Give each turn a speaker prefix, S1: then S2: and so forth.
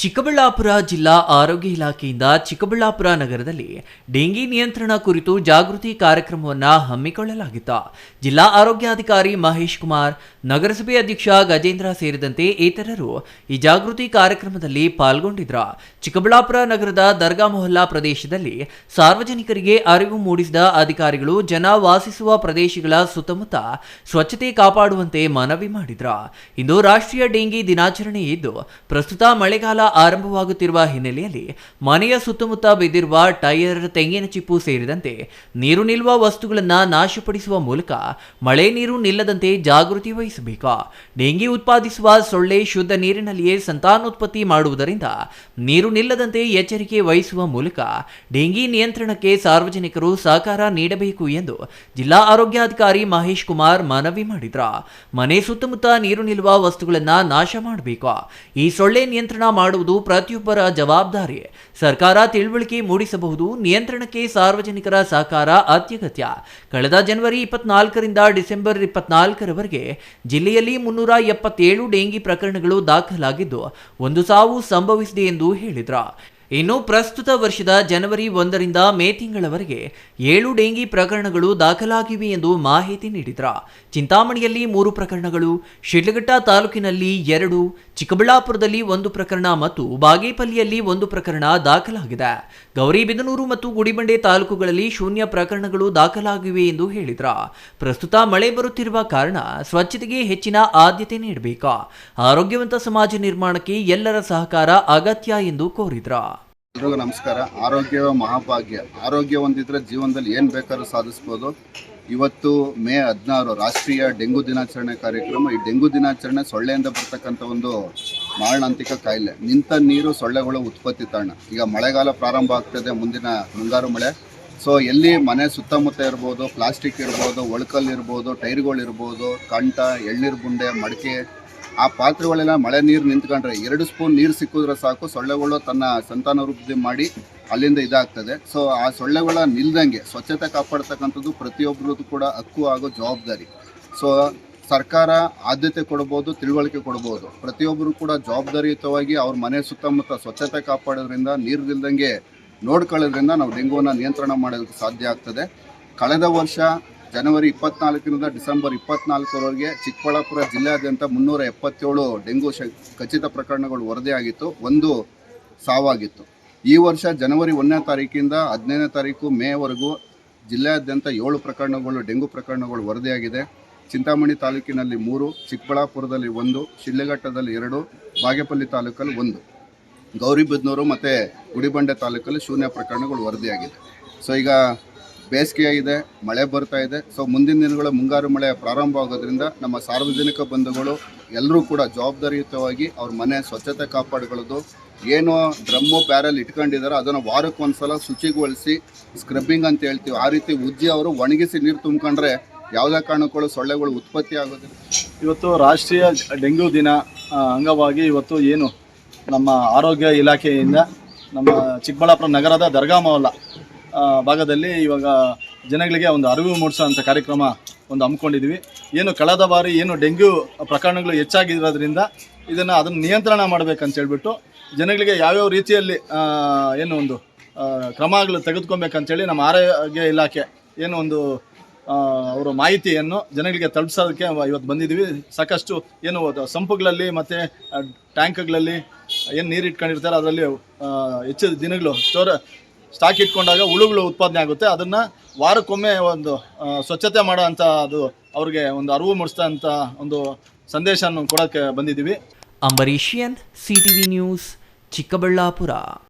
S1: ಚಿಕ್ಕಬಳ್ಳಾಪುರ ಜಿಲ್ಲಾ ಆರೋಗ್ಯ ಇಲಾಖೆಯಿಂದ ಚಿಕ್ಕಬಳ್ಳಾಪುರ ನಗರದಲ್ಲಿ ಡೆಂಗಿ ನಿಯಂತ್ರಣ ಕುರಿತು ಜಾಗೃತಿ ಕಾರ್ಯಕ್ರಮವನ್ನು ಹಮ್ಮಿಕೊಳ್ಳಲಾಗಿತ್ತು. ಜಿಲ್ಲಾ ಆರೋಗ್ಯಾಧಿಕಾರಿ ಮಹೇಶ್ ಕುಮಾರ್, ನಗರಸಭೆ ಅಧ್ಯಕ್ಷ ಗಜೇಂದ್ರ ಸೇರಿದಂತೆ ಇತರರು ಈ ಜಾಗೃತಿ ಕಾರ್ಯಕ್ರಮದಲ್ಲಿ ಪಾಲ್ಗೊಂಡಿದ್ರ. ಚಿಕ್ಕಬಳ್ಳಾಪುರ ನಗರದ ದರ್ಗಾ ಮೊಹಲ್ಲಾ ಪ್ರದೇಶದಲ್ಲಿ ಸಾರ್ವಜನಿಕರಿಗೆ ಅರಿವು ಮೂಡಿಸಿದ ಅಧಿಕಾರಿಗಳು ಜನ ವಾಸಿಸುವ ಪ್ರದೇಶಗಳ ಸುತ್ತಮುತ್ತ ಸ್ವಚ್ಛತೆ ಕಾಪಾಡುವಂತೆ ಮನವಿ ಮಾಡಿದ್ರು. ಇಂದು ರಾಷ್ಟ್ರೀಯ ಡೆಂಗಿ ದಿನಾಚರಣೆ ಇದ್ದು, ಪ್ರಸ್ತುತ ಮಳೆಗಾಲ ಆರಂಭವಾಗುತ್ತಿರುವ ಹಿನ್ನೆಲೆಯಲ್ಲಿ ಮನೆಯ ಸುತ್ತಮುತ್ತ ಬಿದ್ದಿರುವ ಟೈರ್ ತೆಂಗಿನ ಚಿಪ್ಪು ಸೇರಿದಂತೆ ನೀರು ನಿಲ್ಲುವ ವಸ್ತುಗಳನ್ನು ನಾಶಪಡಿಸುವ ಮೂಲಕ ಮಳೆ ನೀರು ನಿಲ್ಲದಂತೆ ಜಾಗೃತಿ ವಹಿಸಬೇಕು. ಡೆಂಗಿ ಉತ್ಪಾದಿಸುವ ಸೊಳ್ಳೆ ಶುದ್ಧ ನೀರಿನಲ್ಲಿಯೇ ಸಂತಾನೋತ್ಪತ್ತಿ ಮಾಡುವುದರಿಂದ ನೀರು ನಿಲ್ಲದಂತೆ ಎಚ್ಚರಿಕೆ ವಹಿಸುವ ಮೂಲಕ ಡೆಂಗಿ ನಿಯಂತ್ರಣಕ್ಕೆ ಸಾರ್ವಜನಿಕರು ಸಹಕಾರ ನೀಡಬೇಕು ಎಂದು ಜಿಲ್ಲಾ ಆರೋಗ್ಯಾಧಿಕಾರಿ ಮಹೇಶ್ ಕುಮಾರ್ ಮನವಿ ಮಾಡಿದ್ರು. ಮನೆ ಸುತ್ತಮುತ್ತ ನೀರು ನಿಲ್ಲುವ ವಸ್ತುಗಳನ್ನು ನಾಶ ಮಾಡಬೇಕು. ಈ ಸೊಳ್ಳೆ ನಿಯಂತ್ರಣ ಮಾಡುವುದು ಪ್ರತಿಯೊಬ್ಬರ ಜವಾಬ್ದಾರಿ ಸರ್ಕಾರ ತಿಳುವಳಿಕೆ ಮೂಡಿಸಬಹುದು, ನಿಯಂತ್ರಣಕ್ಕೆ ಸಾರ್ವಜನಿಕರ ಸಹಕಾರ ಅತ್ಯಗತ್ಯ. ಕಳೆದ ಜನವರಿ ಇಪ್ಪತ್ನಾಲ್ಕರಿಂದ ಡಿಸೆಂಬರ್ ಇಪ್ಪತ್ನಾಲ್ಕರವರೆಗೆ ಜಿಲ್ಲೆಯಲ್ಲಿ ಮುನ್ನೂರ ಎಪ್ಪತ್ತೇಳು ಡೆಂಗಿ ಪ್ರಕರಣಗಳು ದಾಖಲಾಗಿದ್ದು, ಒಂದು ಸಾವು ಸಂಭವಿಸಿದೆ ಎಂದು ಹೇಳಿದ್ರ. ಇನ್ನು ಪ್ರಸ್ತುತ ವರ್ಷದ ಜನವರಿ ಒಂದರಿಂದ ಮೇ ತಿಂಗಳವರೆಗೆ ಏಳು ಡೆಂಗಿ ಪ್ರಕರಣಗಳು ದಾಖಲಾಗಿವೆ ಎಂದು ಮಾಹಿತಿ ನೀಡಿದ್ರ. ಚಿಂತಾಮಣಿಯಲ್ಲಿ ಮೂರು ಪ್ರಕರಣಗಳು, ಶಿಡ್ಲಘಟ್ಟ ತಾಲೂಕಿನಲ್ಲಿ ಎರಡು, ಚಿಕ್ಕಬಳ್ಳಾಪುರದಲ್ಲಿ ಒಂದು ಪ್ರಕರಣ ಮತ್ತು ಬಾಗೇಪಲ್ಲಿಯಲ್ಲಿ ಒಂದು ಪ್ರಕರಣ ದಾಖಲಾಗಿದೆ. ಗೌರಿಬಿದನೂರು ಮತ್ತು ಗುಡಿಬಂಡೆ ತಾಲೂಕುಗಳಲ್ಲಿ ಶೂನ್ಯ ಪ್ರಕರಣಗಳು ದಾಖಲಾಗಿವೆ ಎಂದು ಹೇಳಿದ್ರ. ಪ್ರಸ್ತುತ ಮಳೆ ಬರುತ್ತಿರುವ ಕಾರಣ ಸ್ವಚ್ಛತೆಗೆ ಹೆಚ್ಚಿನ ಆದ್ಯತೆ ನೀಡಬೇಕು. ಆರೋಗ್ಯವಂತ ಸಮಾಜ ನಿರ್ಮಾಣಕ್ಕೆ ಎಲ್ಲರ ಸಹಕಾರ ಅಗತ್ಯ ಎಂದು ಕೋರಿದ್ರ.
S2: ಎಲ್ರಿಗೂ ನಮಸ್ಕಾರ. ಆರೋಗ್ಯವೇ ಮಹಾಭಾಗ್ಯ. ಆರೋಗ್ಯ ಹೊಂದಿದ್ರೆ ಜೀವನದಲ್ಲಿ ಏನು ಬೇಕಾದ್ರೂ ಸಾಧಿಸ್ಬೋದು. ಇವತ್ತು ಮೇ ಹದಿನಾರು ರಾಷ್ಟ್ರೀಯ ಡೆಂಗು ದಿನಾಚರಣೆ ಕಾರ್ಯಕ್ರಮ. ಈ ಡೆಂಗು ದಿನಾಚರಣೆ ಸೊಳ್ಳೆಯಿಂದ ಬರ್ತಕ್ಕಂಥ ಒಂದು ಮಾರಣಾಂತಿಕ ಕಾಯಿಲೆ. ನಿಂತ ನೀರು ಸೊಳ್ಳೆಗಳು ಉತ್ಪತ್ತಿ ತಾಣ. ಈಗ ಮಳೆಗಾಲ ಪ್ರಾರಂಭ ಆಗ್ತದೆ, ಮುಂದಿನ ಮುಂಗಾರು ಮಳೆ. ಸೊ ಎಲ್ಲಿ ಮನೆ ಸುತ್ತಮುತ್ತ ಇರ್ಬೋದು, ಪ್ಲಾಸ್ಟಿಕ್ ಇರ್ಬೋದು ಒಳಕಲ್ ಇರ್ಬೋದು ಟೈರ್ಗಳು ಕಂಠ, ಎಳ್ನೀರು ಬುಂಡೆ ಮಡಿಕೆ ಆ ಪಾತ್ರೆಗಳೆಲ್ಲ ಮಳೆ ನೀರು ನಿಂತ್ಕೊಂಡ್ರೆ ಎರಡು ಸ್ಪೂನ್ ನೀರು ಸಿಕ್ಕಿದ್ರೆ ಸಾಕು, ಸೊಳ್ಳೆಗಳು ತನ್ನ ಸಂತಾನ ಮಾಡಿ ಅಲ್ಲಿಂದ ಇದಾಗ್ತದೆ. ಸೊ ಆ ಸೊಳ್ಳೆಗಳ ನಿಲ್ದಂಗೆ ಸ್ವಚ್ಛತೆ ಕಾಪಾಡ್ತಕ್ಕಂಥದ್ದು ಪ್ರತಿಯೊಬ್ಬರದ್ದು ಕೂಡ ಹಕ್ಕು ಹಾಗೂ ಜವಾಬ್ದಾರಿ. ಸೊ ಸರ್ಕಾರ ಆದ್ಯತೆ ಕೊಡ್ಬೋದು, ತಿಳುವಳಿಕೆ ಕೊಡ್ಬೋದು. ಪ್ರತಿಯೊಬ್ಬರು ಕೂಡ ಜವಾಬ್ದಾರಿಯುತವಾಗಿ ಅವ್ರ ಮನೆ ಸುತ್ತಮುತ್ತ ಸ್ವಚ್ಛತೆ ಕಾಪಾಡೋದ್ರಿಂದ, ನೀರು ನಿಲ್ದಂಗೆ ನೋಡ್ಕೊಳ್ಳೋದ್ರಿಂದ ನಾವು ಡೆಂಗೂನ ನಿಯಂತ್ರಣ ಮಾಡೋದಕ್ಕೆ ಸಾಧ್ಯ ಆಗ್ತದೆ. ಕಳೆದ ವರ್ಷ ಜನವರಿ ಇಪ್ಪತ್ನಾಲ್ಕರಿಂದ ಡಿಸೆಂಬರ್ ಇಪ್ಪತ್ನಾಲ್ಕರವರೆಗೆ ಚಿಕ್ಕಬಳ್ಳಾಪುರ ಜಿಲ್ಲೆಯಾದ್ಯಂತ ಮುನ್ನೂರ ಎಪ್ಪತ್ತೇಳು ಡೆಂಗು ಶ ಖಚಿತ ಪ್ರಕರಣಗಳು ವರದಿಯಾಗಿತ್ತು. ಒಂದು ಸಾವಾಗಿತ್ತು. ಈ ವರ್ಷ ಜನವರಿ ಒಂದನೇ ತಾರೀಕಿಂದ ಹದಿನೈದನೇ ತಾರೀಕು ಮೇವರೆಗೂ ಜಿಲ್ಲೆಯಾದ್ಯಂತ ಏಳು ಪ್ರಕರಣಗಳು, ಡೆಂಗು ಪ್ರಕರಣಗಳು ವರದಿಯಾಗಿದೆ. ಚಿಂತಾಮಣಿ ತಾಲೂಕಿನಲ್ಲಿ ಮೂರು, ಚಿಕ್ಕಬಳ್ಳಾಪುರದಲ್ಲಿ ಒಂದು ಶಿಳ್ಳೆಘಟ್ಟದಲ್ಲಿ ಎರಡು, ಬಾಗೇಪಲ್ಲಿ ತಾಲೂಕಲ್ಲಿ ಒಂದು. ಗೌರಿಬಿದನೂರು ಮತ್ತು ಗುಡಿಬಂಡೆ ತಾಲೂಕಲ್ಲಿ ಶೂನ್ಯ ಪ್ರಕರಣಗಳು ವರದಿಯಾಗಿದೆ. ಸೊ ಈಗ ಬೇಸಿಗೆ ಇದೆ ಮಳೆ ಬರ್ತಾ ಇದೆ. ಸೊ ಮುಂದಿನ ದಿನಗಳ ಮುಂಗಾರು ಮಳೆ ಪ್ರಾರಂಭ ಆಗೋದ್ರಿಂದ ನಮ್ಮ ಸಾರ್ವಜನಿಕ ಬಂಧುಗಳು ಎಲ್ಲರೂ ಕೂಡ ಜವಾಬ್ದಾರಿಯುತವಾಗಿ ಅವ್ರ ಮನೆ ಸ್ವಚ್ಛತೆ ಕಾಪಾಡಿಕೊಳ್ಳೋದು, ಏನು ಡ್ರಮ್ಮು, ಬ್ಯಾರಲ್ ಇಟ್ಕೊಂಡಿದ್ದಾರೆ, ಅದನ್ನು ವಾರಕ್ಕೊಂದ್ಸಲ ಶುಚಿಗೊಳಿಸಿ ಸ್ಕ್ರಬ್ಬಿಂಗ್ ಅಂತ ಹೇಳ್ತೀವಿ. ಆ ರೀತಿ ಉಜ್ಜಿ ಅವರು ಒಣಗಿಸಿ ನೀರು ತುಂಬ್ಕೊಂಡ್ರೆ ಯಾವುದೇ ಕಾರಣಕ್ಕೂ ಸೊಳ್ಳೆಗಳು ಉತ್ಪತ್ತಿ ಆಗೋದಿಲ್ಲ.
S3: ಇವತ್ತು ರಾಷ್ಟ್ರೀಯ ಡೆಂಗ್ಯೂ ದಿನ ಅಂಗವಾಗಿ ಇವತ್ತು ಏನು ನಮ್ಮ ಆರೋಗ್ಯ ಇಲಾಖೆಯಿಂದ ನಮ್ಮ ಚಿಕ್ಕಬಳ್ಳಾಪುರ ನಗರದ ದರ್ಗಾ ಮಹಲ್ಲ ಭಾಗದಲ್ಲಿ ಇವಾಗ ಜನಗಳಿಗೆ ಒಂದು ಅರಿವು ಮೂಡಿಸೋಂಥ ಕಾರ್ಯಕ್ರಮ ಒಂದು ಹಮ್ಮಿಕೊಂಡಿದ್ವಿ ಏನು ಕಳೆದ ಬಾರಿ ಏನು ಡೆಂಗ್ಯೂ ಪ್ರಕರಣಗಳು ಹೆಚ್ಚಾಗಿರೋದ್ರಿಂದ ಇದನ್ನು ಅದನ್ನು ನಿಯಂತ್ರಣ ಮಾಡಬೇಕಂತ ಹೇಳ್ಬಿಟ್ಟು ಜನಗಳಿಗೆ ಯಾವ್ಯಾವ ರೀತಿಯಲ್ಲಿ ಏನು ಒಂದು ಕ್ರಮಗಳು ತೆಗೆದುಕೊಬೇಕಂತೇಳಿ ನಮ್ಮ ಆರೋಗ್ಯ ಇಲಾಖೆ ಏನು ಒಂದು ಅವರ ಮಾಹಿತಿಯನ್ನು ಜನಗಳಿಗೆ ತಲುಪಿಸೋದಕ್ಕೆ ಇವತ್ತು ಬಂದಿದ್ದೀವಿ. ಸಾಕಷ್ಟು ಏನು ಸಂಪುಗಳಲ್ಲಿ ಮತ್ತು ಟ್ಯಾಂಕ್ಗಳಲ್ಲಿ ಏನು ನೀರು ಇಟ್ಕೊಂಡಿರ್ತಾರೆ, ಅದರಲ್ಲಿ ಹೆಚ್ಚಿದ ಹೆಚ್ಚು ದಿನಗಳು ಸ್ಟೋರ್ ಸ್ಟಾಕ್ ಇಟ್ಕೊಂಡಾಗ ಹುಳುಗಳು ಉತ್ಪಾದನೆ ಆಗುತ್ತೆ. ಅದನ್ನು ವಾರಕ್ಕೊಮ್ಮೆ ಒಂದು ಸ್ವಚ್ಛತೆ ಮಾಡೋ ಅಂಥ ಅದು ಅವ್ರಿಗೆ ಒಂದು ಅರಿವು ಮೂಡಿಸ್ತಾ ಅಂತ ಒಂದು ಸಂದೇಶವನ್ನು ಕೊಡೋಕ್ಕೆ ಬಂದಿದ್ದೀವಿ.
S1: ಅಂಬರೀಷಿಯನ್ ಸಿಟಿವಿ ನ್ಯೂಸ್, ಚಿಕ್ಕಬಳ್ಳಾಪುರ.